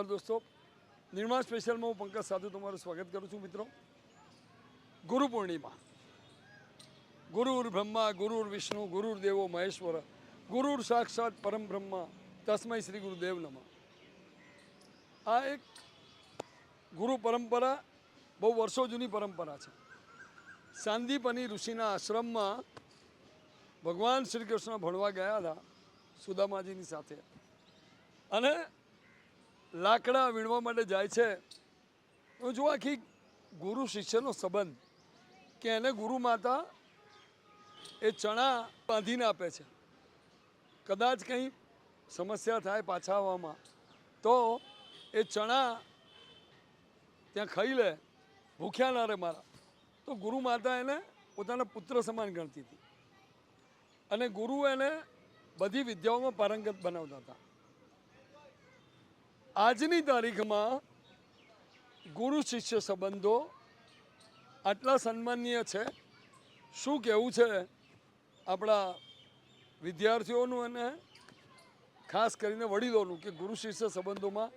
નમસ્કાર દોસ્તો. નિર્માણ સ્પેશિયલમાં હું પંકજ સાધુ તમારું સ્વાગત કરું છું મિત્રો. ગુરુ પૂર્ણિમા. ગુરુર બ્રહ્મા, ગુરુર વિષ્ણુ, ગુરુર દેવો મહેશ્વર, ગુરુર સાક્ષાત પરમ બ્રહ્મા, તસ્મય શ્રી ગુરુદેવ નમઃ. આ એક ગુરુ પરંપરા, બહુ વર્ષો જૂની પરંપરા છે. સાંદીપની ઋષિના આશ્રમમાં ભગવાન શ્રી કૃષ્ણ ભણવા ગયા હતા સુદામાજીની સાથે. અને લાકડા વીણવા માટે જાય છે. તો જો આખી ગુરુ શિષ્યનો સંબંધ કે એને ગુરુ માતા એ ચણા બાંધીને આપે છે. કદાચ કંઈ સમસ્યા થાય પાછા આવવામાં, તો એ ચણા ત્યાં ખાઈ લે, ભૂખ્યા ના રહે મારા. તો ગુરુ માતા એને પોતાના પુત્ર સમાન ગણતી હતી. અને ગુરુ એને બધી વિદ્યાઓમાં પારંગત બનાવતા હતા. આજની તારીખમાં ગુરુ શિષ્ય સંબંધો આટલા સન્માનીય છે. શું કહેવું છે આપણા વિદ્યાર્થીઓનું અને ખાસ કરીને વડીલોનું કે ગુરુ શિષ્ય સંબંધોમાં?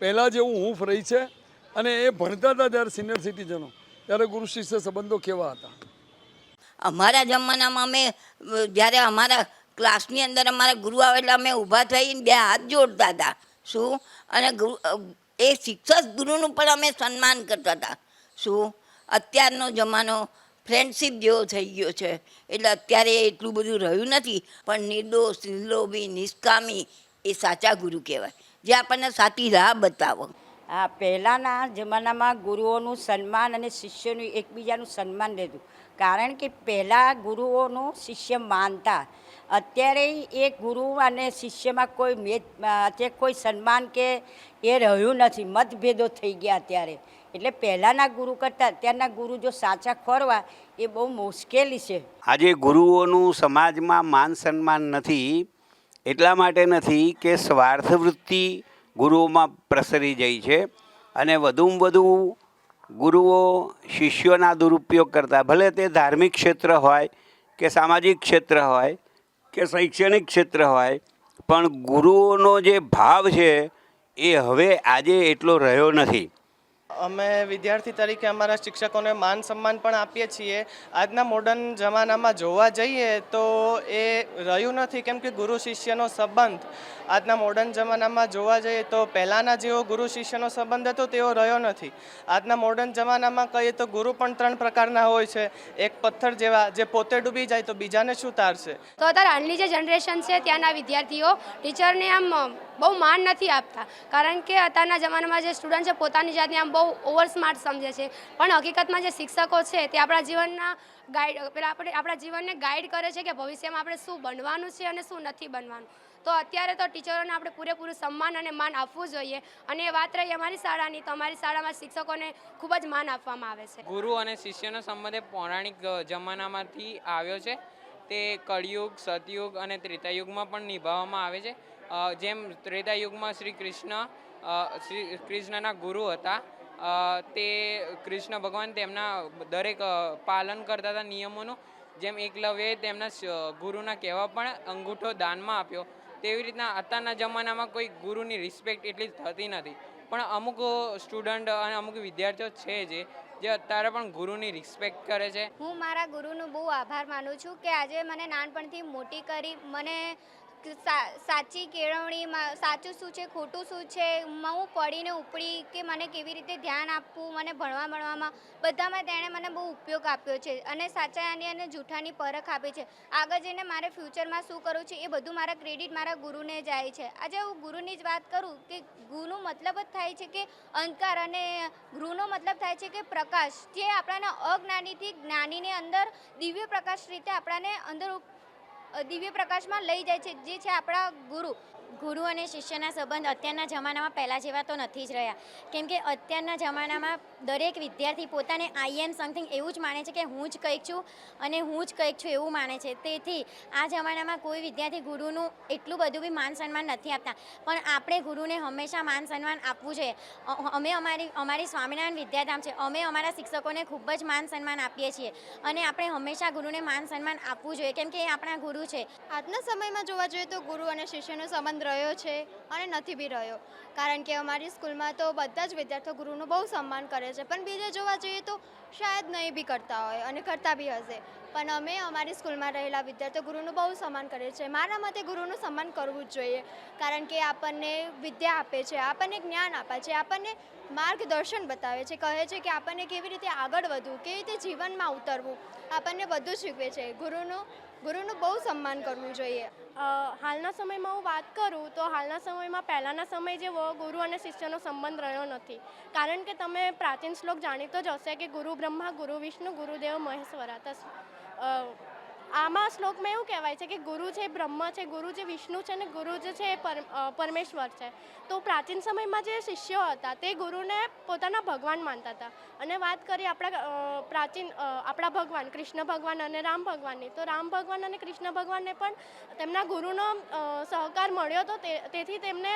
પહેલાં જેવું હૂંફ રહી છે અને એ ભણતા હતા ત્યારે સિનિયર સિટીઝનો ત્યારે ગુરુ શિષ્ય સંબંધો કેવા હતા? અમારા જમાનામાં અમે જ્યારે અમારા ક્લાસની અંદર અમારા ગુરુ આવે એટલે અમે ઊભા થઈને બે હાથ જોડતા હતા. શું? અને ગુરુ એ શિક્ષક ગુરુનું પણ અમે સન્માન કરતા હતા. શું? અત્યારનો જમાનો ફ્રેન્ડશિપ જેવો થઈ ગયો છે. એટલે અત્યારે એટલું બધું રહ્યું નથી, પણ નિર્દોષ, નિર્લોભી, નિષ્કામી એ સાચા ગુરુ કહેવાય. જે આપણને સાચી રાહ બતાવો. આ પહેલાંના જમાનામાં ગુરુઓનું સન્માન અને શિષ્યનું એકબીજાનું સન્માન રહેતું. કારણ કે પહેલાં ગુરુઓનું શિષ્ય માનતા અત્યારે એ ગુરુ અને શિષ્યમાં કોઈ મેદ અત્યારે કોઈ સન્માન કે એ રહ્યું નથી, મતભેદો થઈ ગયા અત્યારે. એટલે પહેલાંના ગુરુ કરતાં અત્યારના ગુરુ જો સાચા ખોરવા, એ બહુ મુશ્કેલી છે. આજે ગુરુઓનું સમાજમાં માન સન્માન નથી, એટલા માટે નથી કે સ્વાર્થ વૃત્તિ ગુરુઓમાં પ્રસરી જાય છે અને વધુમાં વધુ ગુરુઓ શિષ્યોના દુરુપયોગ કરતા, ભલે તે ધાર્મિક ક્ષેત્ર હોય કે સામાજિક ક્ષેત્ર હોય કે શૈક્ષણિક ક્ષેત્ર હોય, પણ ગુરુઓનો જે ભાવ છે, એ હવે આજે એટલો રહ્યો નથી. અમે વિદ્યાર્થી તરીકે અમારા શિક્ષકોને માન સન્માન પણ આપીએ છીએ. આજના મોડર્ન જમાનામાં જોવા જઈએ તો એ રહ્યું નથી. કેમ કે ગુરુ શિષ્યનો સંબંધ આજના મોડર્ન જમાનામાં જોવા જઈએ તો પહેલાંના જેવો ગુરુ શિષ્યનો સંબંધ હતો, તેવો રહ્યો નથી. આજના મોડર્ન જમાનામાં કહીએ તો ગુરુ પણ ત્રણ પ્રકારના હોય છે. એક પથ્થર જેવા જે પોતે ડૂબી જાય તો બીજાને શું તારશે? તો અત્યારે હાલની જે જનરેશન છે, ત્યાંના વિદ્યાર્થીઓ ટીચરને આમ બહુ માન નથી આપતા. કારણ કે અત્યારના જમાનામાં જે સ્ટુડન્ટ છે, પોતાની જાતને આમ બહુ ઓવર સ્માર્ટ સમજે છે. પણ હકીકતમાં જે શિક્ષકો છે તે આપણા જીવનના ગાઈડ, પેલા આપણે આપણા જીવનને ગાઈડ કરે છે કે ભવિષ્યમાં આપણે શું બનવાનું છે અને શું નથી બનવાનું. તો અત્યારે તો ટીચરોને આપણે પૂરેપૂરું સન્માન અને માન આપવું જોઈએ. અને એ વાત રહી અમારી શાળાની, તો અમારી શાળામાં શિક્ષકોને ખૂબ જ માન આપવામાં આવે છે. ગુરુ અને શિષ્યનો સંબંધ પૌરાણિક જમાનામાંથી આવ્યો છે. તે કળિયુગ, સતયુગ અને ત્રેતાયુગમાં પણ નિભાવવામાં આવે છે. જેમ ત્રેતાયુગમાં શ્રી કૃષ્ણ શ્રી કૃષ્ણના ગુરુ હતા તે કૃષ્ણ ભગવાન તેમના દરેક પાલન કરતા હતા નિયમોનું. જેમ એકલવ્યએ તેમના ગુરુના કહેવા પણ અંગૂઠો દાનમાં આપ્યો. તેવી રીતના અત્યારના જમાનામાં કોઈ ગુરુની રિસ્પેક્ટ એટલી થતી નથી. પણ અમુક સ્ટુડન્ટ અને અમુક વિદ્યાર્થીઓ છે જે જે અત્યારે પણ ગુરુની રિસ્પેક્ટ કરે છે. હું મારા ગુરુનો બહુ આભાર માનું છું કે આજે મને નાનપણથી મોટી કરી, મને સાચી કેળવણીમાં સાચું શું છે, ખોટું શું છે, હું પડીને ઉપડી કે મને કેવી રીતે ધ્યાન આપવું, મને ભણવા ભણવામાં બધામાં તેણે મને બહુ ઉપયોગ આપ્યો છે અને સાચાની અને જૂઠાની પરખ આપી છે. આગળ જઈને મારે ફ્યુચરમાં શું કરવું છે એ બધું મારા ક્રેડિટ મારા ગુરુને જાય છે. આજે હું ગુરુની જ વાત કરું કે ગુરુનો મતલબ જ થાય છે કે અંધકાર અને ગૃહનો મતલબ થાય છે કે પ્રકાશ. જે આપણાને અજ્ઞાનીથી જ્ઞાનીની અંદર દિવ્ય પ્રકાશ રીતે આપણાને અંદર દિવ્ય પ્રકાશમાં લઈ જાય છે જે છે આપણા ગુરુ. ગુરુ અને શિષ્યના સંબંધ અત્યારના જમાનામાં પહેલાં જેવા તો નથી જ રહ્યા. કેમ કે અત્યારના જમાનામાં દરેક વિદ્યાર્થી પોતાને આઈ એમ સમથિંગ એવું જ માને છે કે હું જ કંઈક છું અને હું જ કંઈક છું એવું માને છે. તેથી આ જમાનામાં કોઈ વિદ્યાર્થી ગુરુનું એટલું બધું બી માન સન્માન નથી આપતા. પણ આપણે ગુરુને હંમેશા માન સન્માન આપવું જોઈએ. અમે અમારી અમારી સ્વામિનારાયણ વિદ્યાધામ છે. અમે અમારા શિક્ષકોને ખૂબ જ માન સન્માન આપીએ છીએ. અને આપણે હંમેશા ગુરુને માન સન્માન આપવું જોઈએ. કેમ કે એ આપણા ગુરુ છે. આજના સમયમાં જોવા જોઈએ તો ગુરુ અને શિષ્યનો સંબંધ સંબંધ રહ્યો છે અને નથી બી રહ્યો. કારણ કે અમારી સ્કૂલમાં તો બધા જ વિદ્યાર્થીઓ ગુરુનું બહુ સન્માન કરે છે. પણ બીજે જોવા જઈએ તો શાયદ નહીં બી કરતા હોય અને કરતા બી હશે. પણ અમે અમારી સ્કૂલમાં રહેલા વિદ્યાર્થીઓ ગુરુનું બહુ સન્માન કરે છે. મારા મતે ગુરુનું સન્માન કરવું જ જોઈએ. કારણ કે આપણને વિદ્યા આપે છે, આપણને જ્ઞાન આપે છે, આપણને માર્ગદર્શન બતાવે છે. કહે છે કે આપણને કેવી રીતે આગળ વધવું, કેવી રીતે જીવનમાં ઉતરવું, આપણને બધું શીખવે છે. ગુરુનું ગુરુનું બહુ સન્માન કરવું જોઈએ. હાલના સમયમાં હું વાત કરું તો હાલના સમયમાં પહેલાંના સમય જેવો ગુરુ અને શિષ્યનો સંબંધ રહ્યો નથી. કારણ કે તમે પ્રાચીન શ્લોક જાણીતો જ હશે કે ગુરુ બ્રહ્મા, ગુરુ વિષ્ણુ, ગુરુદેવ, મહેશ્વરા. તસ આમાં શ્લોકમાં એવું કહેવાય છે કે ગુરુ છે, બ્રહ્મ છે, ગુરુ જે વિષ્ણુ છે ને ગુરુ જે છે એ પર પરમેશ્વર છે. તો પ્રાચીન સમયમાં જે શિષ્યો હતા તે ગુરુને પોતાના ભગવાન માનતા હતા. અને વાત કરીએ આપણા પ્રાચીન આપણા ભગવાન, કૃષ્ણ ભગવાન અને રામ ભગવાનની. તો રામ ભગવાન અને કૃષ્ણ ભગવાનને પણ તેમના ગુરુનો સહકાર મળ્યો હતો તેથી તેમને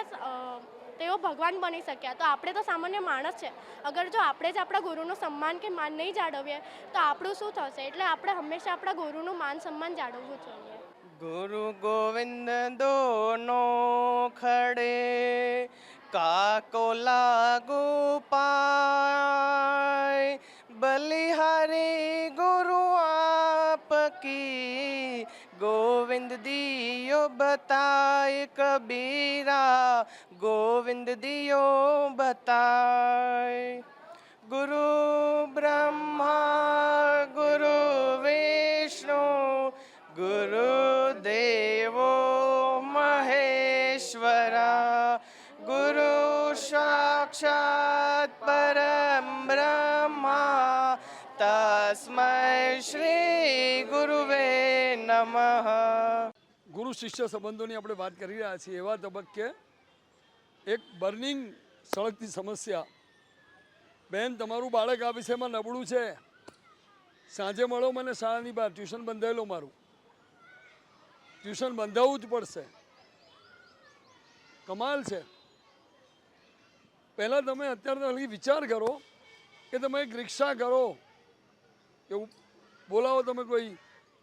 તેઓ ભગવાન બની શક્યા. તો આપણે તો સામાન્ય માણસ છે. અગર જો આપણે જ આપણા ગુરુનું સન્માન કે માન નહીં જાળવીએ, તો આપણું શું થશે? એટલે આપણે હંમેશા આપણા ગુરુનું માન સન્માન જાળવવું જોઈએ. ગુરુ ગોવિંદ દોનો ખડે, કાકો લાગુ પાય. બલિહારી ગુરુ આપકી ગોવિંદ દિયો બતાય ગોવિંદ દિયો બતાય. ગુરુ બ્રહ્મા, ગુરુ વિષ્ણુ ગુરુદેવો મહેશ્વરા, ગુરુ સાક્ષાત પરમ બ્રહ્મા, તસ્મય શ્રી ગુરુવે નમઃ. ગુરુ શિષ્ય સંબંધોની આપણે વાત કરી રહ્યા છીએ એવા તબક્કે એક બર્નિંગ સળગતી સમસ્યા. બેન, તમારું બાળક આ વિષયમાં નબળું છે. સાંજે મળો મને શાળાની બહાર. ટ્યુશન બંધાયેલો મારું. ટ્યુશન બંધાવવું જ પડશે. કમાલ છે. પહેલાં તમે અત્યારે હજી વિચાર કરો કે તમે એક રિક્ષા કરો. એવું બોલાવો તમે કોઈ.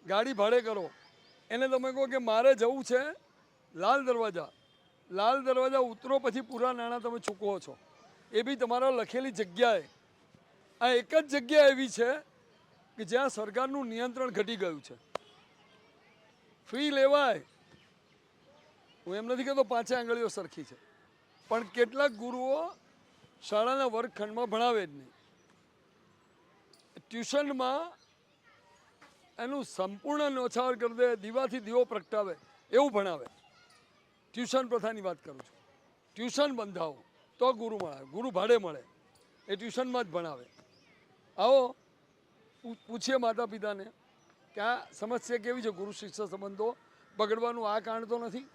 ગાડી ભાડે કરો. એને તમે કહો કે મારે જવું છે લાલ દરવાજા. લાલ દરવાજા ઉતરો પછી પૂરા નાણાં તમે ચૂકવો છો. એ બી તમારા લખેલી જગ્યાએ. આ એક જ જગ્યા એવી છે કે જ્યાં સરકારનું નિયંત્રણ ઘટી ગયું છે. ફી લેવાય. હું એમ નથી કહેતો પાંચે આંગળીઓ સરખી છે. પણ કેટલાક ગુરુઓ શાળાના વર્ગખંડમાં ભણાવે જ નહીં. ટ્યુશનમાં એનું સંપૂર્ણ નોછાવર કરી દે, દીવાથી દીવો પ્રગટાવે, એવું ભણાવે. ટ્યુશન પ્રથાની વાત કરું છું. ટ્યુશન બંધાવો, તો ગુરુ મળે, ગુરુ ભાડે મળે, એ ટ્યુશનમાં જ ભણાવે. આવો પૂછીએ માતા પિતાને કે આ સમસ્યા કેવી છે? ગુરુ શિષ્ય સંબંધો બગડવાનું આ કારણ તો નથી?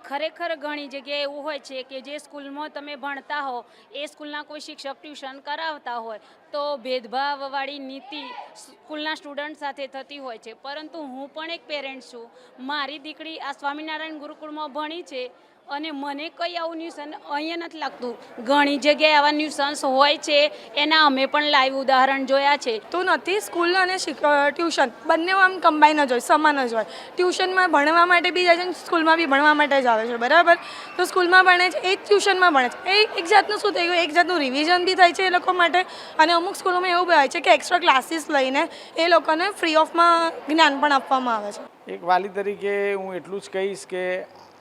ખરેખર ઘણી જગ્યાએ એવું હોય છે કે જે સ્કૂલમાં તમે ભણતા હો, એ સ્કૂલના કોઈ શિક્ષક ટ્યુશન કરાવતા હોય, તો ભેદભાવવાળી નીતિ સ્કૂલના સ્ટુડન્ટ સાથે થતી હોય છે. પરંતુ હું પણ એક પેરેન્ટ છું. મારી દીકરી આ સ્વામિનારાયણ ગુરુકુળમાં ભણી છે. અને મને કંઈ આવું ન્યુસન્સ અહીંયા નથી લાગતું. ઘણી જગ્યાએ આવા ન્યુસન્સ હોય છે એના અમે પણ લાઈવ ઉદાહરણ જોયા છે. તો નથી સ્કૂલ અને ટ્યુશન બંને આમ કમ્બાઈન જ હોય સમાન જ હોય. ટ્યુશનમાં ભણવા માટે બી જાય છે સ્કૂલમાં બી ભણવા માટે જ આવે છે બરાબર? તો સ્કૂલમાં ભણે છે એ જ ટ્યુશનમાં ભણે છે. એ એક જાતનું શું થઈ ગયું? એક જાતનું રિવિઝન બી થાય છે એ લોકો માટે. અને અમુક સ્કૂલોમાં એવું બી હોય છે કે એક્સ્ટ્રા ક્લાસીસ લઈને એ લોકોને ફ્રી ઓફમાં જ્ઞાન પણ આપવામાં આવે છે. એક વાલી તરીકે હું એટલું જ કહીશ કે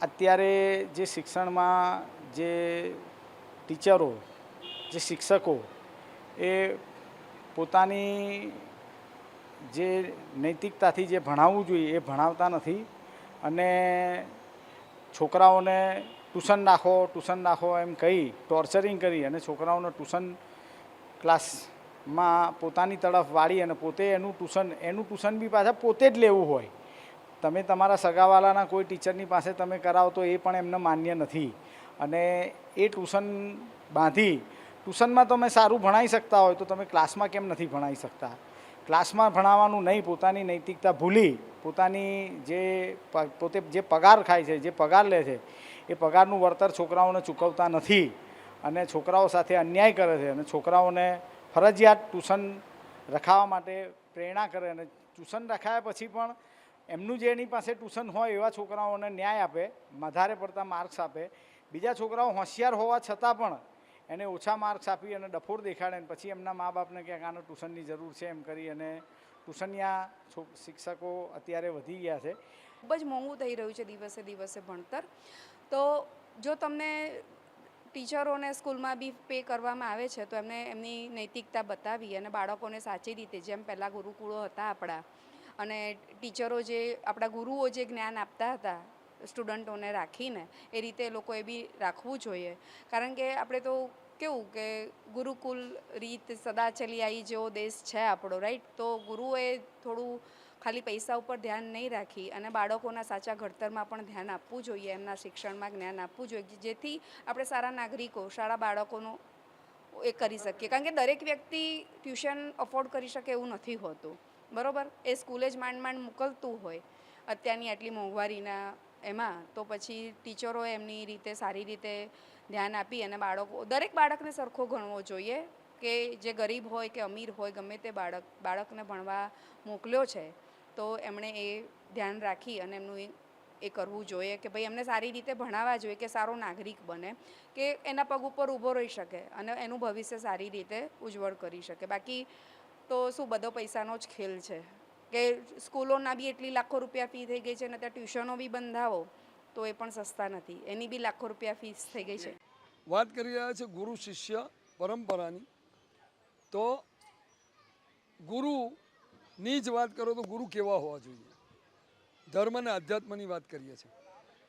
અત્યારે જે શિક્ષણમાં જે ટીચરો, જે શિક્ષકો એ પોતાની જે નૈતિકતાથી જે ભણાવવું જોઈએ એ ભણાવતા નથી અને છોકરાઓને ટ્યુશન નાખો ટ્યુશન નાખો એમ કહી ટોર્ચરિંગ કરી અને છોકરાઓને ટ્યુશન ક્લાસમાં પોતાની તરફ વાળી અને પોતે એનું ટ્યુશન એનું ટ્યુશન બી પાછા પોતે જ લેવું હોય. તમે તમારા સગાવાલાના કોઈ ટીચરની પાસે તમે કરાવો તો એ પણ એમને માન્ય નથી. અને એ ટ્યુશન બાંધી, ટ્યુશનમાં તમે સારું ભણાવી શકતા હોય તો તમે ક્લાસમાં કેમ નથી ભણાવી શકતા? ક્લાસમાં ભણાવવાનું નહીં, પોતાની નૈતિકતા ભૂલી, પોતાની જે પોતે જે પગાર ખાય છે, જે પગાર લે છે, એ પગારનું વળતર છોકરાઓને ચૂકવતા નથી. અને છોકરાઓ સાથે અન્યાય કરે છે અને છોકરાઓને ફરજિયાત ટ્યુશન રખાવવા માટે પ્રેરણા કરે અને ટ્યુશન રખાયા પછી પણ એમનું જે એની પાસે ટ્યુશન હોય એવા છોકરાઓને ન્યાય આપે વધારે પડતા માર્ક્સ આપે. બીજા છોકરાઓ હોશિયાર હોવા છતાં પણ એને ઓછા માર્ક્સ આપી અને ડફોર દેખાડે ને પછી એમના મા બાપને ક્યાંક આને ટ્યુશનની જરૂર છે એમ કરી અને ટ્યુશનિયા શિક્ષકો અત્યારે વધી ગયા છે. ખૂબ જ મોંઘું થઈ રહ્યું છે દિવસે દિવસે ભણતર. તો જો તમને ટીચરોને સ્કૂલમાં બી પે કરવામાં આવે છે, તો એમને એમની નૈતિકતા બતાવી અને બાળકોને સાચી રીતે, જેમ પહેલાં ગુરુકુળો હતા આપણા અને ટીચરો જે આપણા ગુરુઓ જે જ્ઞાન આપતા હતા સ્ટુડન્ટોને રાખીને, એ રીતે લોકોએ બી રાખવું જોઈએ. કારણ કે આપણે તો કેવું કે ગુરુકુલ રીત સદા ચલી આવી જેવો દેશ છે આપણો રાઈટ તો ગુરુએ થોડું ખાલી પૈસા ઉપર ધ્યાન નહીં રાખી અને બાળકોના સાચા ઘડતરમાં પણ ધ્યાન આપવું જોઈએ, એમના શિક્ષણમાં જ્ઞાન આપવું જોઈએ જેથી આપણે સારા નાગરિકો, સારા બાળકોનો એ કરી શકીએ. કારણ કે દરેક વ્યક્તિ ટ્યુશન અફોર્ડ કરી શકે એવું નથી હોતું. બરોબર? એ સ્કૂલે જ માંડ માંડ મોકલતું હોય. અત્યારની આટલી મોંઘવારીના એમાં તો પછી ટીચરો એમની રીતે સારી રીતે ધ્યાન આપી અને બાળકો, દરેક બાળકને સરખો ગણવો જોઈએ કે જે ગરીબ હોય કે અમીર હોય, ગમે તે બાળક, બાળકને ભણવા મોકલ્યો છે, તો એમણે એ ધ્યાન રાખી અને એમનું એ કરવું જોઈએ કે ભાઈ એમને સારી રીતે ભણાવવા જોઈએ કે સારો નાગરિક બને, કે એના પગ ઉપર ઊભો રહી શકે અને એનું ભવિષ્ય સારી રીતે ઉજ્જવળ કરી શકે. બાકી તો શું બધો પૈસાનો જ ખેલ છે? કે સ્કૂલોના બી એટલી લાખો રૂપિયા ફી થઈ ગઈ છે અને ત્યાં ટ્યુશનો બી બંધાવો, તો એ પણ સસ્તા નથી. એની બી લાખો રૂપિયા ફીસ થઈ ગઈ છે. વાત કરી રહ્યા છે ગુરુ શિષ્ય પરંપરાની. તો ગુરુની જ વાત કરો તો ગુરુ કેવા હોવા જોઈએ? ધર્મ અને આધ્યાત્મની વાત કરીએ છીએ.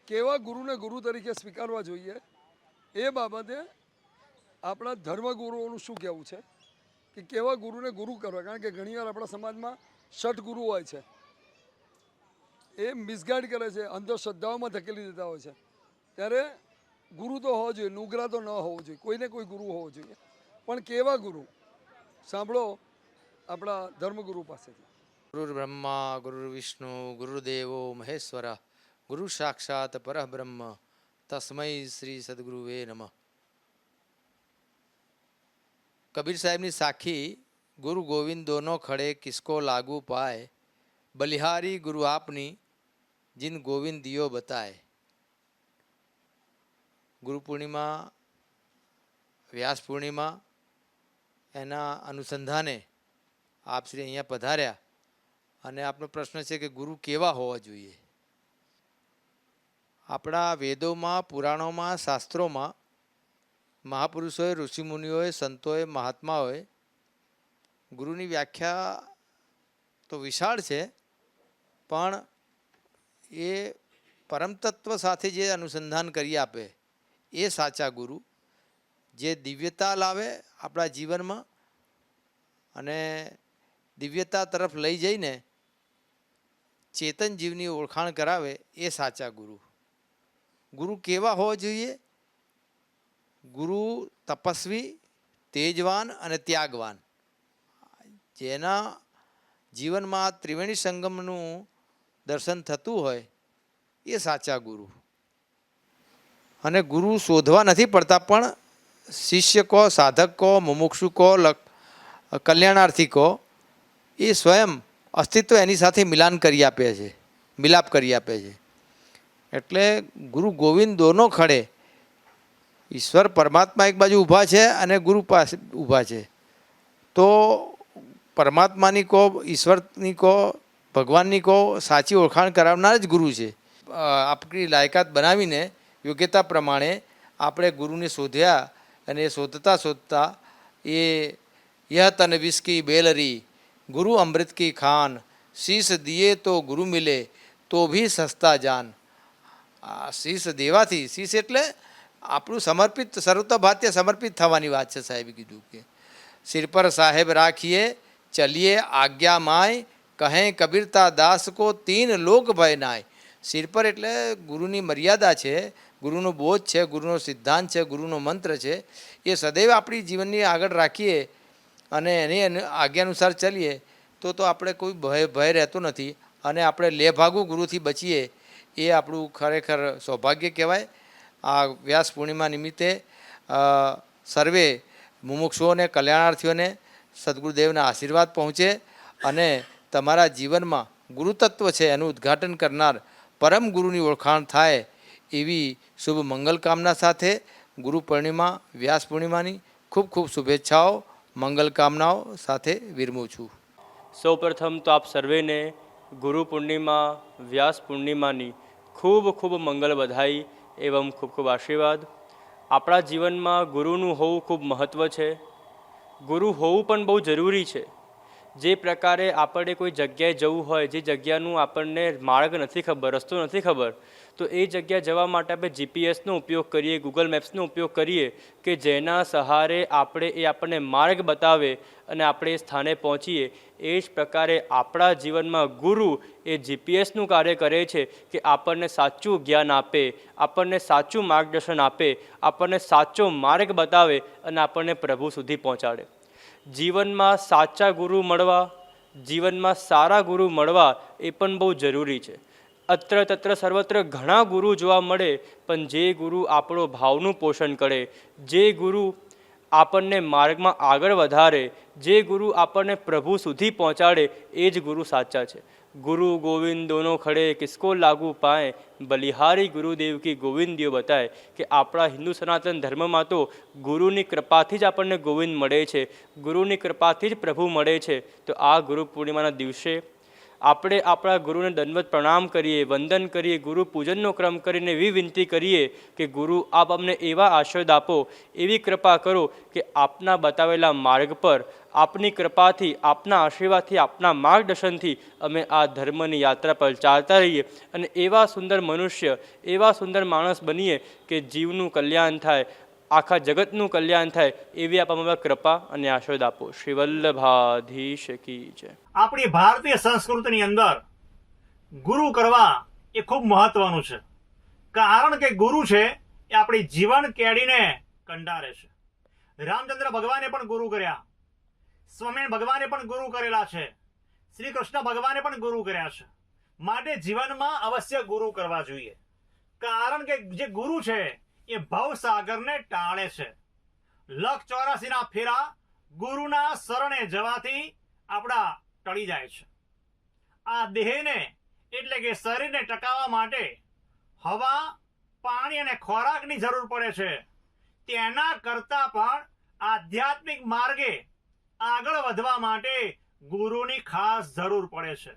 કેવા ગુરુને ગુરુ તરીકે સ્વીકારવા જોઈએ? એ બાબતે આપણા ધર્મગુરુઓનું શું કહેવું છે? કે કેવા ગુરુને ગુરુ કરવા? કારણ કે ઘણીવાર આપણા સમાજમાં ગુરુ હોય છે. એ મિસગાઈડ કરે છે, અંધશ્રદ્ધાઓમાં ધકેલી દેતા હોય છે. ત્યારે ગુરુ તો હોવો જોઈએ, નુગરા તો ન હોવો જોઈએ, કોઈને કોઈ ગુરુ હોવો જોઈએ. પણ કેવા ગુરુ? સાંભળો આપણા ધર્મગુરુ પાસેથી. ગુરુર્બ્રહ્મા, ગુરુર્વિષ્ણુ, ગુરુદેવો, મહેશ્વરા, ગુરુ સાક્ષાત પરબ્રહ્મ, તસ્મૈ શ્રી સદગુરુવે નમઃ. કબીર સાહેબની સાખી, ગુરુ ગોવિંદોનો ખડે કિસકો લાગુ પાય, બલિહારી ગુરુ આપની, જીન ગોવિંદ દિયો બતાય. ગુરુ પૂર્ણિમા, વ્યાસ પૂર્ણિમા, એના અનુસંધાને આપ શ્રી અહીંયા પધાર્યા. અને આપનો પ્રશ્ન છે કે ગુરુ કેવા હોવા જોઈએ? આપણા વેદોમાં, પુરાણોમાં, શાસ્ત્રોમાં મહાપુરુષોએ, ઋષિમુનિઓએ, સંતોએ, મહાત્માઓએ ગુરુની વ્યાખ્યા તો વિશાળ છે, પણ એ પરમતત્વ સાથે જે અનુસંધાન કરી આપે એ સાચા ગુરુ. જે દિવ્યતા લાવે આપણા જીવનમાં અને દિવ્યતા તરફ લઈ જઈને ચેતન જીવની ઓળખાણ કરાવે એ સાચા ગુરુ. ગુરુ કેવા હોવા જોઈએ? ગુરુ તપસ્વી, તેજવાન અને ત્યાગવાન. જેના જીવનમાં ત્રિવેણી સંગમનું દર્શન થતું હોય, એ સાચા ગુરુ. અને ગુરુ શોધવા નથી પડતા, પણ શિષ્ય કહો સાધક કહો મુમુક્ષુ કહો કલ્યાણાર્થી કહો એ સ્વયં અસ્તિત્વ એની સાથે મિલાન કરી આપે છે, મિલાપ કરી આપે છે. એટલે ગુરુ ગોવિંદ દોનો ખડે ઈશ્વર પરમાત્મા એક બાજુ ઊભા છે અને ગુરુ પાસે ઊભા છે. તો પરમાત્માની કહો ઈશ્વરની કહો ભગવાનની કહો સાચી ઓળખાણ કરાવનાર જ ગુરુ છે. આપણી લાયકાત બનાવીને યોગ્યતા પ્રમાણે આપણે ગુરુને શોધ્યા અને એ શોધતા શોધતા એ યહ તન વિસ્કી બેલરી, ગુરુ અમૃત કી ખાન, શીશ દીએ તો ગુરુ મિલે, તો ભી સસ્તા જાન. આ શીશ દેવાથી, શીશ એટલે આપણું સમર્પિત, સર્વતોભાત્ય સમર્પિત થવાની વાત છે સાહેબે કીધું કે, સિર પર સાહેબ રાખીએ, ચલીએ, આજ્ઞા માય, કહે કબીરતા દાસ કો તીન લોક ભય નાય. સિર પર એટલે ગુરુની મર્યાદા છે, ગુરુનો બોધ છે, ગુરુનો સિદ્ધાંત છે, ગુરુનો મંત્ર છે, એ સદૈવ આપણી જીવનની આગળ રાખીએ અને એની આજ્ઞા અનુસાર ચલીએ, તો તો આપણે કોઈ ભય ભય રહેતો નથી અને આપણે લેભાગુ ગુરુથી બચીએ, એ આપણું ખરેખર સૌભાગ્ય કહેવાય. આ વ્યાસ પૂર્ણિમા નિમિત્તે સર્વે મુમુક્ષુઓને, કલ્યાણાર્થીઓને સદગુરુદેવના આશીર્વાદ પહોંચે અને તમારા જીવનમાં ગુરુતત્વ છે એનું ઉદ્ઘાટન કરનાર પરમ ગુરુની ઓળખાણ થાય એવી શુભ મંગલ કામના સાથે ગુરુ પૂર્ણિમા, વ્યાસ પૂર્ણિમાની ખૂબ ખૂબ શુભેચ્છાઓ, મંગલ કામનાઓ સાથે વિરમું છું. સૌપ્રથમ તો આપ સર્વેને ગુરુ પૂર્ણિમા, વ્યાસ પૂર્ણિમાની ખૂબ ખૂબ મંગલ બધાઈ એવમ ખૂબ ખૂબ આશીર્વાદ. આપણા જીવનમાં ગુરુનું હોવું ખૂબ મહત્ત્વ છે. ગુરુ હોવું પણ બહુ જરૂરી છે. જે પ્રકારે આપણે કોઈ જગ્યાએ જવું હોય, જે જગ્યાનું આપણને માર્ગ નથી ખબર, રસ્તો નથી ખબર, તો એ જગ્યા જવા માટે આપણે જીપીએસનો ઉપયોગ કરીએ ગૂગલ મેપ્સનો ઉપયોગ કરીએ કે જેના સહારે આપણે એ આપણને માર્ગ બતાવે અને આપણે એ સ્થાને પહોંચીએ. એ જ પ્રકારે આપણા જીવનમાં ગુરુ એ જીપીએસનું કાર્ય કરે છે કે આપણને સાચું જ્ઞાન આપે, આપણને સાચું માર્ગદર્શન આપે, આપણને સાચો માર્ગ બતાવે અને આપણને પ્રભુ સુધી પહોંચાડે. જીવનમાં સાચા ગુરુ મળવા, જીવનમાં સારા ગુરુ મળવા એ પણ બહુ જરૂરી છે. અત્ર તત્ર સર્વત્ર ઘણા ગુરુ જોવા મળે, પણ જે ગુરુ આપણો ભાવનું પોષણ કરે, જે ગુરુ આપણને માર્ગમાં આગળ વધારે, જે ગુરુ આપણને પ્રભુ સુધી પહોંચાડે, એ જ ગુરુ સાચા છે. ગુરુ ગોવિંદ દોનો ખડે કિસકો લાગુ પાય બલિહારી ગુરુદેવ કી ગોવિંદીઓ બતાય કે આપણા હિન્દુ સનાતન ધર્મમાં તો ગુરુની કૃપાથી જ આપણને ગોવિંદ મળે છે ગુરુની કૃપાથી જ પ્રભુ મળે છે તો આ ગુરુ પૂર્ણિમાના દિવસે આપણે આપણા ગુરુને દંડવત પ્રણામ કરીએ, વંદન કરીએ, ગુરુ પૂજનનો ક્રમ કરીને એવી વિનંતી કરીએ કે ગુરુ આપ અમને એવા આશીર્વાદ આપો, એવી કૃપા કરો કે આપના બતાવેલા માર્ગ પર, આપની કૃપાથી, આપના આશીર્વાદથી, આપના માર્ગદર્શનથી અમે આ ધર્મની યાત્રા પર ચાલતા રહીએ અને એવા સુંદર મનુષ્ય, એવા સુંદર માણસ બનીએ કે જીવનું કલ્યાણ થાય. આખા જગતનું કલ્યાણ થાય એવી આપ અમારા કૃપા અને આશીર્વાદ આપો. શ્રી વલ્લભાધીશ કી જય. આપણી ભારતીય સંસ્કૃતિની અંદર ગુરુ કરવા એ ખૂબ મહત્વનું છે. કારણ કે ગુરુ છે એ આપણી જીવન કેડીને કંડારે છે. રામચંદ્ર ભગવાને પણ ગુરુ કર્યા. સ્વામી ભગવાને પણ ગુરુ કરેલા છે. શ્રી કૃષ્ણ ભગવાને પણ ગુરુ કર્યા છે. માટે જીવનમાં અવશ્ય ગુરુ કરવા જોઈએ. કારણ કે જે ગુરુ છે એ ભવસાગરને ટાળે છે. લખ ચોરાસીના ફેરા ગુરુના શરણે જવાથી આપણા ટળી જાય છે. આ દેહને એટલે કે શરીરને ટકાવવા માટે હવા, પાણી અને ખોરાકની જરૂર પડે છે. તેના કરતાં પણ આધ્યાત્મિક માર્ગે આગળ વધવા માટે ગુરુની ખાસ જરૂર પડે છે.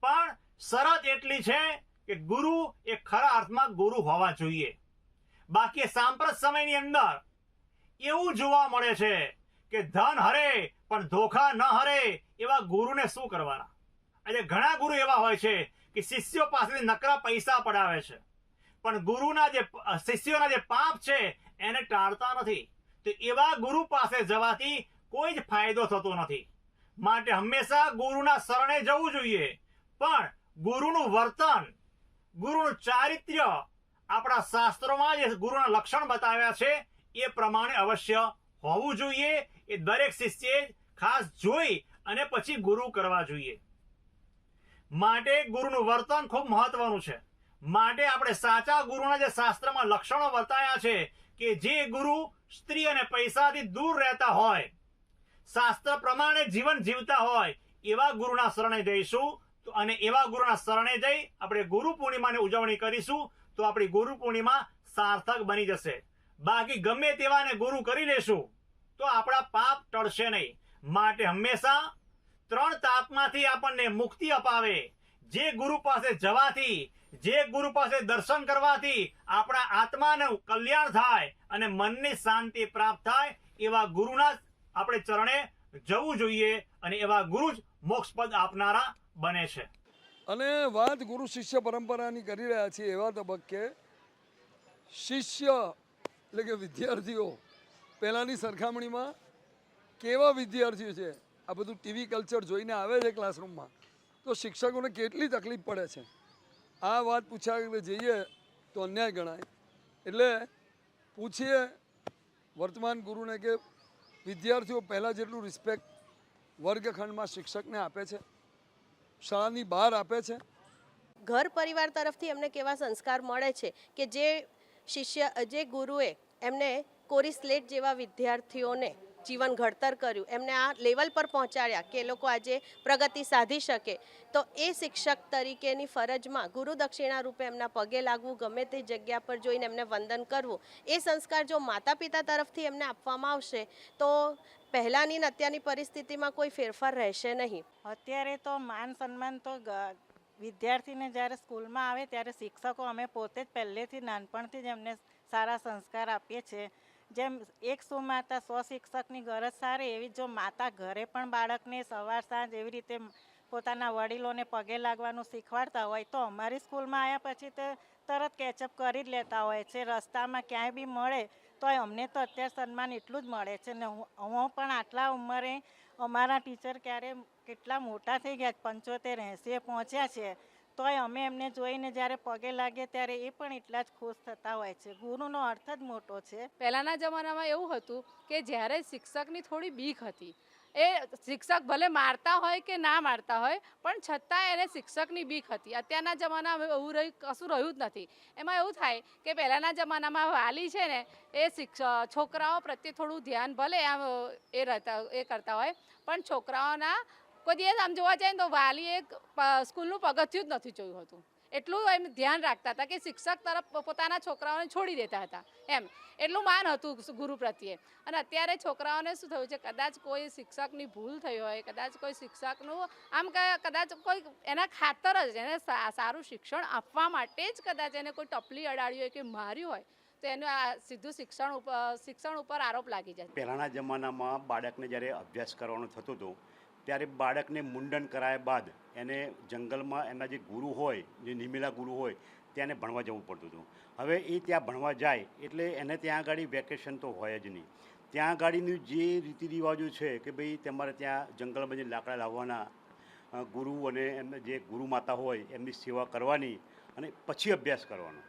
પણ શરત એટલી છે કે ગુરુ એ ખરા અર્થમાં ગુરુ હોવા જોઈએ. બાકી સાંપ્રત સમયની અંદર એવું જોવા મળે છે કે ધન હરે, પણ ધોખા ન હરે એવા ગુરુને શું કરવાના? આજે ઘણા ગુરુ એવા હોય છે કે શિષ્યો પાસેથી નકરા પૈસા પડાવે છે. પણ ગુરુના જે શિષ્યોના જે પાપ છે, એને ટાળતા નથી. તો એવા ગુરુ પાસે જવાથી કોઈ જ ફાયદો થતો નથી. માટે હંમેશા ગુરુના શરણે જવું જોઈએ. પણ ગુરુનું વર્તન, ગુરુનું ચારિત્ર્ય આપણા શાસ્ત્રોમાં જે ગુરુના લક્ષણ બતાવ્યા છે, એ પ્રમાણે અવશ્ય હોવું જોઈએ. એ દરેક શિષ્ય ખાસ જોઈ અને પછી ગુરુ કરવા જોઈએ. માટે ગુરુનું વર્તન ખૂબ મહત્વનું છે. માટે આપણે સાચા ગુરુના જે શાસ્ત્રમાં લક્ષણો બતાવ્યા છે કે જે ગુરુ સ્ત્રી અને પૈસાથી દૂર રહેતા હોય, શાસ્ત્ર પ્રમાણે જીવન જીવતા હોય, એવા ગુરુના શરણે જઈશું. અને એવા ગુરુના શરણે જઈ આપણે ગુરુ પૂર્ણિમાની ઉજવણી કરીશું. તો આપણી ગુરુ પૂર્ણિમા સાર્થક બની જશે. બાકી ગમે તેવાને ગુરુ કરી લેશું, તો આપણા પાપ ટળશે નહીં. માટે હંમેશા ત્રણ તાપમાંથી આપણને મુક્તિ અપાવે. જે ગુરુ પાસે જવાથી, જે ગુરુ પાસે દર્શન કરવાથી આપણા આત્માનું કલ્યાણ થાય અને મનની શાંતિ પ્રાપ્ત થાય, એવા ગુરુના આપણે ચરણે જવું જોઈએ અને એવા ગુરુ જ મોક્ષપદ આપનારા બને છે. અને વાત ગુરુ શિષ્ય પરંપરાની કરી રહ્યા છીએ એવા તબક્કે શિષ્ય એટલે કે વિદ્યાર્થીઓ પહેલાંની સરખામણીમાં કેવા વિદ્યાર્થીઓ છે? આ બધું ટીવી કલ્ચર જોઈને આવે છે ક્લાસરૂમમાં. તો શિક્ષકોને કેટલી તકલીફ પડે છે? આ વાત પૂછ્યા જઈએ તો અન્યાય ગણાય. એટલે પૂછીએ વર્તમાન ગુરુને કે વિદ્યાર્થીઓ પહેલાં જેટલું રિસ્પેક્ટ વર્ગખંડમાં શિક્ષકને આપે છે? શાળાની બહાર આપે છે? ઘર પરિવાર તરફથી એમને કેવા સંસ્કાર મળે છે કે જે શિષ્ય, જે ગુરુએ એમને કોરી સ્લેટ જેવા વિદ્યાર્થીઓને જીવન ઘડતર કર્યું, એમને આ લેવલ પર પહોંચાડ્યા કે લોકો આજે પ્રગતિ સાધી શકે, તો એ શિક્ષક તરીકેની ફરજમાં ગુરુ દક્ષિણા રૂપે એમના પગે લાગવું, ગમે તે જગ્યા પર જોઈને એમને વંદન કરવું, એ સંસ્કાર જો માતા પિતા તરફથી એમને આપવામાં આવશે, તો પહેલાંની ને અત્યારની પરિસ્થિતિમાં કોઈ ફેરફાર રહેશે નહીં. અત્યારે તો માન સન્માન તો વિદ્યાર્થીને જ્યારે સ્કૂલમાં આવે ત્યારે શિક્ષકો અમે પોતે જ પહેલેથી નાનપણથી જ એમને સારા સંસ્કાર આપીએ છીએ. જેમ એક સુમાતા સ્વ શિક્ષકની ગરજ સારી, એવી જો માતા ઘરે પણ બાળકને સવાર સાંજ એવી રીતે પોતાના વડીલોને પગે લાગવાનું શીખવાડતા હોય તો અમારી સ્કૂલમાં આવ્યા પછી તે તરત કેચઅપ કરી જ લેતા હોય છે. રસ્તામાં ક્યાંય બી મળે, તોય અમને તો અત્યારે સન્માન એટલું જ મળે છે. ને હું હું પણ આટલા ઉંમરે અમારા ટીચર ક્યારે કેટલા મોટા થઈ ગયા પંચોતેર એંસીએ પહોંચ્યા છે. તોય અમે એમને જોઈને જ્યારે પગે લાગે ત્યારે એ પણ એટલા જ ખુશ થતા હોય છે. ગુરુનો અર્થ જ મોટો છે. પહેલાંના જમાનામાં એવું હતું કે જ્યારે શિક્ષકની થોડી બીક હતી એ શિક્ષક ભલે મારતા હોય કે ના મારતા હોય, પણ છતાં એને શિક્ષકની બીક હતી. અત્યારના જમાનામાં એવું રહ્યું કશું રહ્યું જ નથી. એમાં એવું થાય કે પહેલાંના જમાનામાં વાલી છે ને, એ શિક્ષ, છોકરાઓ પ્રત્યે થોડું ધ્યાન ભલે આમ એ રહેતા, એ કરતા હોય, પણ છોકરાઓના કોઈ દિવસ આમ જોવા જાય ને તો વાલીએ એક સ્કૂલનું પગથિયું જ નથી જોયું હતું. એટલું એમ ધ્યાન રાખતા હતા કે શિક્ષક તરફ પોતાના છોકરાઓને છોડી દેતા હતા, એમ. એટલું માન હતું ગુરુ પ્રત્યે. અને અત્યારે છોકરાઓને શું થયું છે, કદાચ કોઈ શિક્ષકની ભૂલ થઈ હોય, કદાચ કોઈ શિક્ષકનું, આમ કદાચ કોઈ એના ખાતર જ એને સારું શિક્ષણ આપવા માટે જ કદાચ એને કોઈ ટપલી અડાડી હોય કે માર્યું હોય, તો એનું આ સીધું શિક્ષણ શિક્ષણ ઉપર આરોપ લાગી જાય પહેલાંના જમાનામાં બાળકને જ્યારે અભ્યાસ કરવાનું થતું હતું, ત્યારે બાળકને મુંડન કરાયા બાદ એને જંગલમાં એના જે ગુરુ હોય, જે નિમિલા ગુરુ હોય ત્યાં ભણવા જવું પડતું હતું. હવે એ ત્યાં ભણવા જાય એટલે એને ત્યાં આગળ વેકેશન તો હોય જ નહીં. ત્યાં આગળનું જે રીતિ રિવાજો છે કે ભાઈ તમારે ત્યાં જંગલમાં જે લાકડા લાવવાના ગુરુ અને એમને જે ગુરુ માતા હોય, એમની સેવા કરવાની અને પછી અભ્યાસ કરવાનો.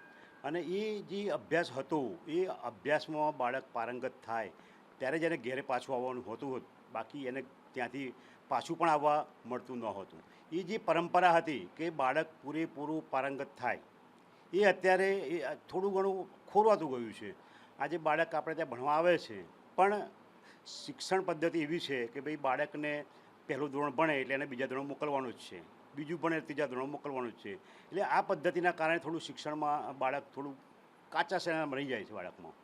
અને એ જે અભ્યાસ હતો, એ અભ્યાસમાં બાળક પારંગત થાય, ત્યારે જ એને ઘેરે પાછું આવવાનું હોતું હતું. બાકી એને ત્યાંથી પાછું પણ આવવા મળતું ન હતું. એ જે પરંપરા હતી કે બાળક પૂરેપૂરું પારંગત થાય, એ અત્યારે એ થોડું ઘણું ખોરવાતું ગયું છે. આજે બાળક આપણે ત્યાં ભણવા આવે છે, પણ શિક્ષણ પદ્ધતિ એવી છે કે ભાઈ બાળકને પહેલું ધોરણ ભણે એટલે એને બીજા ધોરણ મોકલવાનું જ છે, બીજું ભણે ત્રીજા ધોરણ મોકલવાનું જ છે. એટલે આ પદ્ધતિના કારણે થોડું શિક્ષણમાં બાળક થોડું કાચા સેના રહી જાય છે બાળકમાં.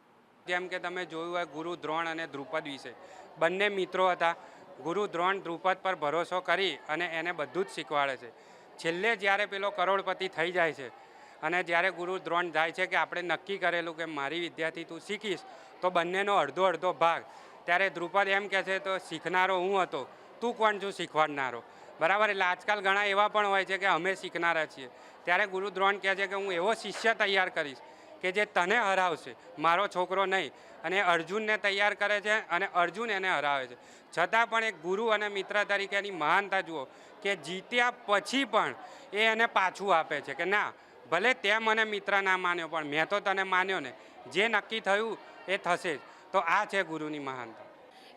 જેમ કે તમે જોયું હોય ગુરુ, દ્રોણ અને દ્રુપદ વિશે. બંને મિત્રો હતા. ગુરુ દ્રોણ દ્રુપદ પર ભરોસો કરી અને એને બધું જ શીખવાડે છે. છેલ્લે જ્યારે પેલો કરોડપતિ થઈ જાય છે અને જ્યારે ગુરુ દ્રોણ જાય છે કે આપણે નક્કી કરેલું કે મારી વિદ્યાથી તું શીખીશ, તો બંનેનો અડધો અડધો ભાગ. ત્યારે દ્રુપદ એમ કહે છે, તો શીખનારો હું હતો? તું કોણ છું શીખવાડનારો? બરાબર, એટલે આજકાલ ઘણા એવા પણ હોય છે કે અમે શીખનારા છીએ. ત્યારે ગુરુ દ્રોણ કહે છે કે, હું એવો શિષ્ય તૈયાર કરીશ કે જે તને હરાવશે, મારો છોકરો નહીં. અને અર્જુનને તૈયાર કરે છે અને અર્જુન એને હરાવે છે. છતાં પણ એક ગુરુ અને મિત્ર તરીકેની મહાનતા જુઓ કે જીત્યા પછી પણ એ એને પાછું આપે છે કે ના, ભલે તે મને મિત્ર ના માન્યો, પણ મેં તો તને માન્યો ને. જે નક્કી થયું એ થશે જ. તો આ છે ગુરુની મહાનતા.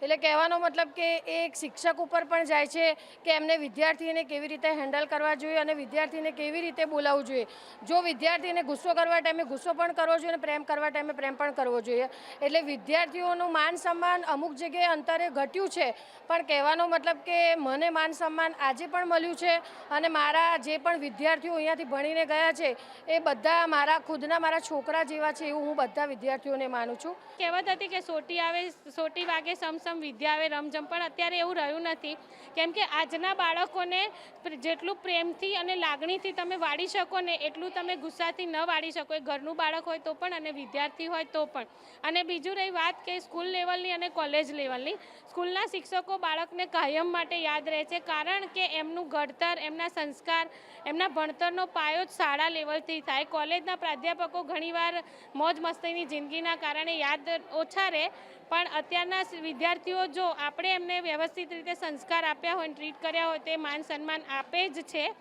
એટલે કહેવાનો મતલબ કે એ એક શિક્ષક ઉપર પણ જાય છે કે એમને વિદ્યાર્થીને કેવી રીતે હેન્ડલ કરવા જોઈએ અને વિદ્યાર્થીને કેવી રીતે બોલાવવું જોઈએ. જો વિદ્યાર્થીને ગુસ્સો કરવા ટાઈમે ગુસ્સો પણ કરવો જોઈએ અને પ્રેમ કરવા ટાઈમે પ્રેમ પણ કરવો જોઈએ. એટલે વિદ્યાર્થીઓનું માન સન્માન અમુક જગ્યાએ અંતરે ઘટ્યું છે. પણ કહેવાનો મતલબ કે મને માન સન્માન આજે પણ મળ્યું છે અને મારા જે પણ વિદ્યાર્થીઓ અહીંયાથી ભણીને ગયા છે, એ બધા મારા ખુદના મારા છોકરા જેવા છે એવું હું બધા વિદ્યાર્થીઓને માનું છું. કહેવત હતી કે સોટી આવે, સોટી વાગે સમસમ વિદ્યા આવે રમઝમ, પણ અત્યારે એવું રહ્યું નથી. કેમ કે આજના બાળકોને જેટલું પ્રેમથી અને લાગણીથી તમે વાળી શકો ને, એટલું તમે ગુસ્સાથી ન વાળી શકો. એ ઘરનું બાળક હોય તો પણ અને વિદ્યાર્થી હોય તો પણ. અને બીજું રહી વાત કે સ્કૂલ લેવલની અને કોલેજ લેવલની. સ્કૂલના શિક્ષકો બાળકને કાયમ માટે યાદ રહે છે. કારણ કે એમનું ઘડતર, એમના સંસ્કાર, એમના ભણતરનો પાયો જ શાળા લેવલથી થાય. કોલેજના પ્રાધ્યાપકો ઘણીવાર મોજ મસ્તીની જિંદગીના કારણે યાદ ઓછા રહે. પણ અત્યારના સ- વિદ્યાર્થીઓ જો આપણે એમને વ્યવસ્થિત રીતે સંસ્કાર આપ્યા હોય ટ્રીટ કર્યા હોય તે માન સન્માન આપે જ છે.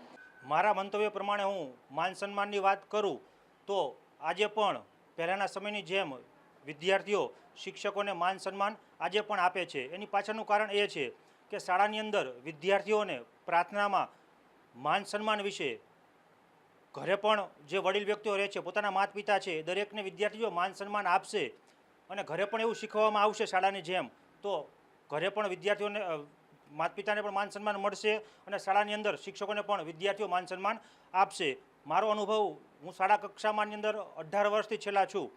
મારા મંતવ્ય પ્રમાણે હું માન સન્માનની વાત કરું તો આજે પણ પહેલાંના સમયની જેમ વિદ્યાર્થીઓ શિક્ષકોને માન સન્માન આજે પણ આપે છે. એની પાછળનું કારણ એ છે કે શાળાની અંદર વિદ્યાર્થીઓને પ્રાર્થનામાં માન સન્માન વિશે ઘરે પણ જે વડીલ વ્યક્તિઓ રહે છે, પોતાના માતા પિતા છે, દરેકને વિદ્યાર્થીઓ માન સન્માન આપશે અને ઘરે પણ એવું શીખવવામાં આવશે શાળાની જેમ. તો ઘરે પણ વિદ્યાર્થીઓને માતા પિતાને પણ માન સન્માન મળશે અને શાળાની અંદર શિક્ષકોને પણ વિદ્યાર્થીઓ માન સન્માન આપશે. મારો અનુભવ, હું શાળા કક્ષામાંની અંદર અઢાર વર્ષથી છેલ્લા છું.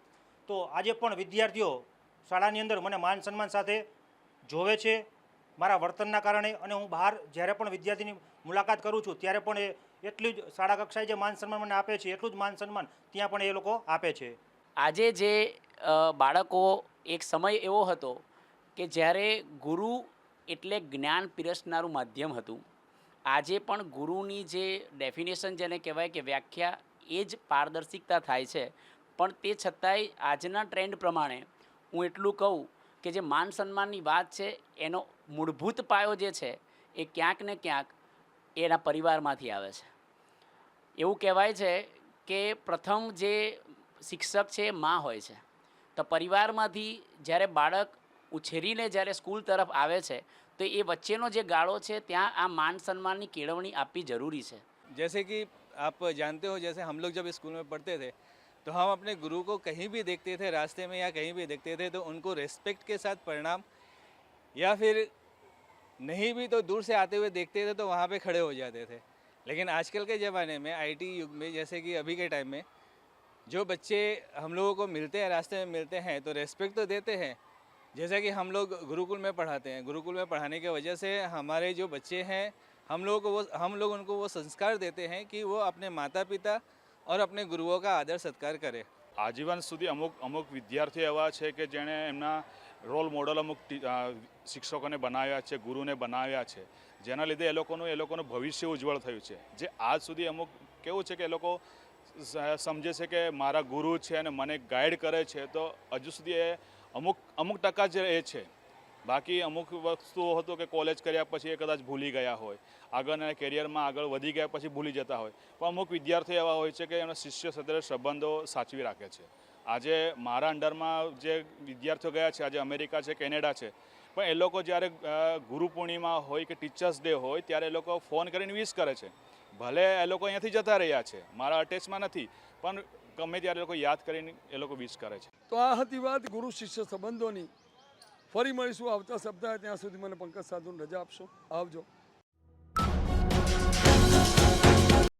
તો આજે પણ વિદ્યાર્થીઓ શાળાની અંદર મને માન સન્માન સાથે જોવે છે. મારા વર્તનના કારણે અને હું બહાર જ્યારે પણ વિદ્યાર્થીની મુલાકાત કરું છું, ત્યારે પણ એ એટલી જ શાળા કક્ષાએ જે માન સન્માન મને આપે છે, એટલું જ માન સન્માન ત્યાં પણ એ લોકો આપે છે. આજે જે બાળકો, એક સમય એવો હતો કે જ્યારે ગુરુ એટલે જ્ઞાન પીરસનારું માધ્યમ હતું, આજે પણ ગુરુની જે ડેફિનેશન જેને કહેવાય કે વ્યાખ્યા એ જ પારદર્શિકતા થાય છે. પણ તે છતાંય આજના ટ્રેન્ડ પ્રમાણે હું એટલું કહું કે જે માન સન્માનની વાત છે, એનો મૂળભૂત પાયો જે છે, એ ક્યાંક ને ક્યાંક એના પરિવારમાંથી આવે છે. એવું કહેવાય છે કે પ્રથમ જે શિક્ષક છે એ મા હોય છે. તો પરિવારમાંથી જ્યારે બાળક ઉછેરીને જ્યારે સ્કૂલ તરફ આવે છે તો એ વચ્ચેનો જે ગાળો છે ત્યાં આ માન સન્માનની કેળવણી આપવી જરૂરી છે जैसे कि आप जानते हो जैसे हम लोग जब स्कूल में पढ़ते थे तो हम अपने गुरु को कहीं भी देखते थे रास्ते में या कहीं भी देखते थे तो उनको रिस्पेक्ट के साथ प्रणाम या फिर नहीं भी तो दूर से आते हुए देखते थे तो वहाँ पे खड़े हो जाते थे लेकिन आजकल के ज़माने में आईटी युग में जैसे कि अभी के टाइम में जो बच्चे हम लोगों को मिलते हैं रास्ते में मिलते हैं तो रेस्पेक्ट तो देते हैं जैसा कि हम लोग गुरुकुल में पढ़ाते हैं गुरुकुल में पढ़ाने की वजह से हमारे जो बच्चे हैं हम लोगों को वो हम लोग उनको वो संस्कार देते हैं कि वो अपने माता पिता और अपने गुरुओं का आदर सत्कार करें આજીવન સુધી અમુક અમુક વિદ્યાર્થીઓ એવા છે કે જેણે એમના રોલ મોડલ અમુક ટી- અ, શિક્ષકોને બનાવ્યા છે ગુરુને બનાવ્યા છે જેના લીધે એ લોકોનું એ લોકોનું ભવિષ્ય ઉજ્જવળ થયું છે જે આજ સુધી અમુક કેવું છે કે એ લોકો સ- સમજે છે કે મારા ગુરુ છે અને મને ગાઈડ કરે છે તો હજુ સુધી એ અમુક અમુક ટકા જ એ છે. બાકી અમુક વસ્તુઓ હતો કે કોલેજ કર્યા પછી એ કદાચ ભૂલી ગયા હોય. આગળના કેરિયરમાં આગળ વધી ગયા પછી ભૂલી જતા હોય. પણ અમુક વિદ્યાર્થીઓ એવા હોય છે કે એમના શિષ્ય સાથે સંબંધો સાચવી રાખે છે. આજે મારા અંડરમાં જે વિદ્યાર્થીઓ ગયા છે, આજે અમેરિકા છે, કેનેડા છે, પણ એ લોકો જ્યારે ગુરુ પૂર્ણિમા હોય કે ટીચર્સ ડે હોય ત્યારે એ લોકો ફોન કરીને વિશ કરે છે. ભલે એ લોકો અહીંયાથી જતા રહ્યા છે, મારા અટેચમાં નથી, પણ ગમે ત્યારે લોકો યાદ કરીને એ લોકો વિશ કરે છે. તો આ હતી વાત ગુરુ શિષ્ય સંબંધોની. ફરી મળીશું આવતા સપ્તાહે. ત્યાં સુધી મને પંકજ સાધુને રજા આપશો. આવજો.